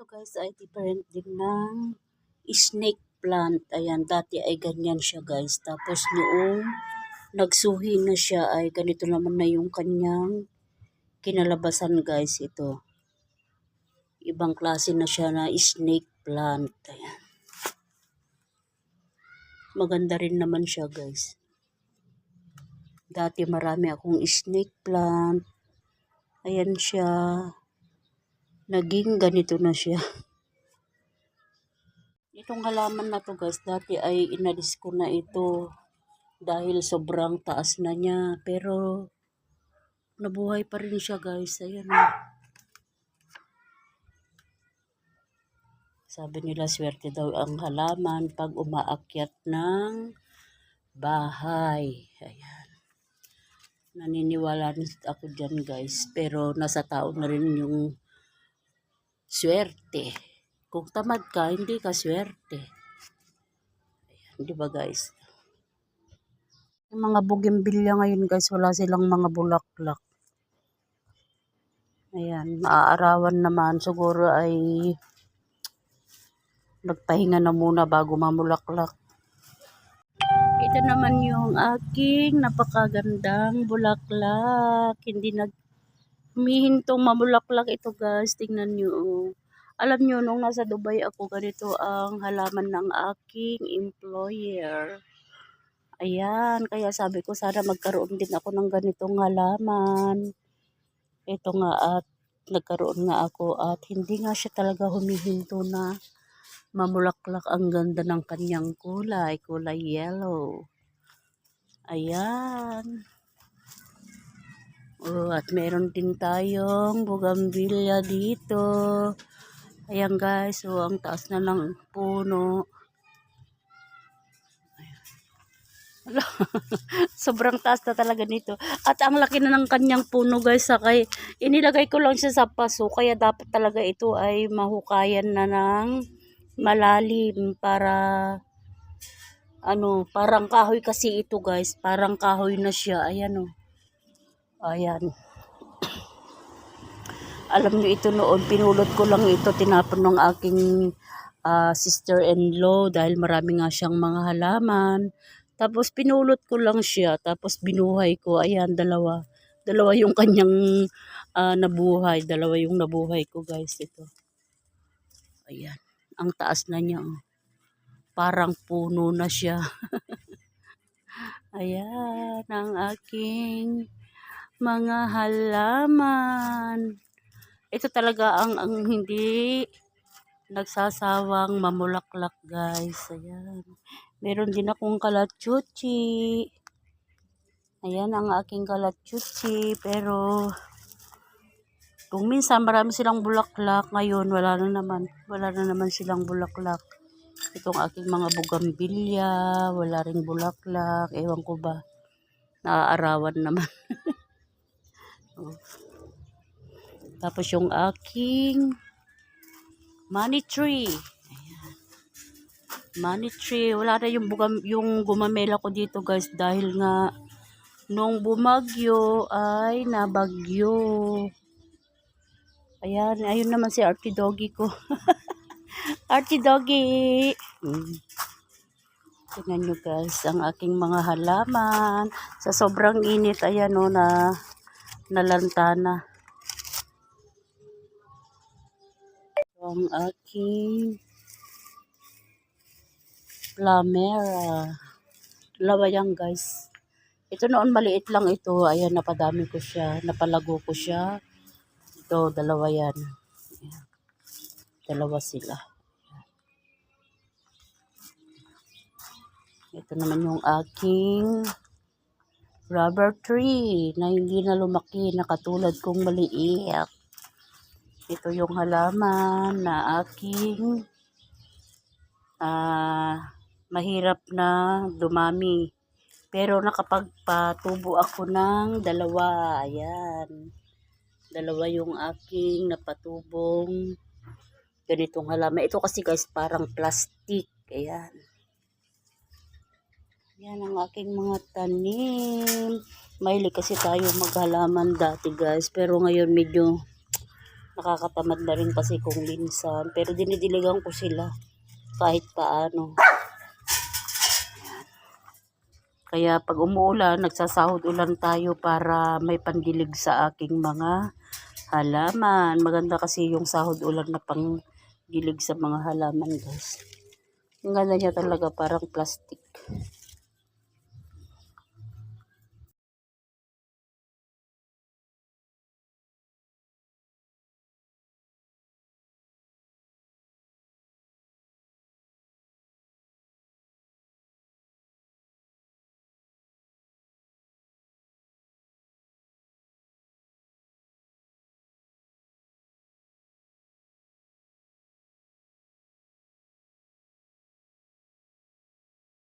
Ito guys ay different din ng snake plant. Ayan, dati ay ganyan siya guys. Tapos noong nagsuhi na siya ay ganito naman na yung kanyang kinalabasan guys. Ito. Ibang klase na siya na snake plant. Ayan. Maganda rin naman siya guys. Dati marami akong snake plant. Ayan siya. Naging ganito na siya. Itong halaman na to guys, dati ay inalis ko na ito dahil sobrang taas na niya. Pero nabuhay pa rin siya guys. Ayan. oh. Sabi nila swerte daw ang halaman pag umaakyat ng bahay. Ayan. Naniniwala ako dyan guys. Pero nasa tao na rin yung swerte. Kung tamad ka, hindi ka swerte. Ayan, di ba guys? Yung mga bougainvillea ngayon guys, wala silang mga bulaklak. Ayan, maaarawan naman. Siguro ay nagpahinga na muna bago mamulaklak. Ito naman yung aking napakagandang bulaklak. Hindi nag humihintong mamulaklak ito guys. Tingnan nyo. oh. Alam nyo, nung nasa Dubai ako, ganito ang halaman ng aking employer. Ayan, kaya sabi ko sana magkaroon din ako ng ganitong halaman. Ito nga at nagkaroon nga ako at hindi nga siya talaga humihinto na mamulaklak ang ganda ng kanyang kulay, kulay yellow. Ayan. Oh, at meron din tayong bougainvillea dito. Ayan guys, so ang taas na ng puno. Sobrang taas na talaga nito. At ang laki na ng kanyang puno guys. Sakay, inilagay ko lang siya sa paso. Kaya dapat talaga ito ay mahukayan na ng malalim para ano, parang kahoy kasi ito guys. Parang kahoy na siya. Ayan o. Ayan. Alam niyo ito noon, pinulot ko lang ito, tinapon ng aking ah, sister-in-law dahil marami nga siyang mga halaman. Tapos pinulot ko lang siya, tapos binuhay ko. Ayan, dalawa. Dalawa yung kanyang ah, nabuhay. Dalawa yung nabuhay ko guys, ito. Ayan. Ang taas na niya. oh. Parang puno na siya. Ayan, ang aking mga halaman. Ito talaga ang, ang hindi nagsasawang mamulaklak guys. Ayan. Meron din akong kalatsuchi. Ayan ang aking kalatsuchi. Pero kung minsan marami silang bulaklak, ngayon wala na naman. Wala na naman silang bulaklak. Itong aking mga bugambilya, wala ring bulaklak. Ewan ko ba. Naaarawan naman. Oh. Tapos yung aking money tree. Ayan. Money tree. Wala na yung, bugam, yung gumamela ko dito guys dahil nga nung bumagyo ay nabagyo. Ayan, ayun naman si Archie Doggy ko. Archie Doggy! Mm. Tingnan nyo guys, ang aking mga halaman. Sa sobrang init, ayan o, na nalantana. Ang aking Plamera. Dalawa yan guys. Ito noon maliit lang ito. Ayan, napadami ko siya. Napalago ko siya. Ito, dalawa yan. Dalawa sila. Ito naman yung aking rubber tree na hindi na lumaki na katulad kong maliit. Ito yung halaman na aking ah mahirap na dumami. Pero nakapagpatubo ako ng dalawa. Ayan. Dalawa yung aking napatubong ganitong halaman. Ito kasi guys parang plastic. Ayan. Yan ang aking mga tanim. Mahilig kasi tayo maghalaman dati guys. Pero ngayon medyo Nakakatamad na rin kasi kung minsan. Pero dinidiligan ko sila kahit paano. Kaya pag umuulan, nagsasahod ulan tayo para may pandilig sa aking mga halaman. Maganda kasi yung sahod ulan na pangdilig sa mga halaman guys. Ang ganda niya talaga parang plastic.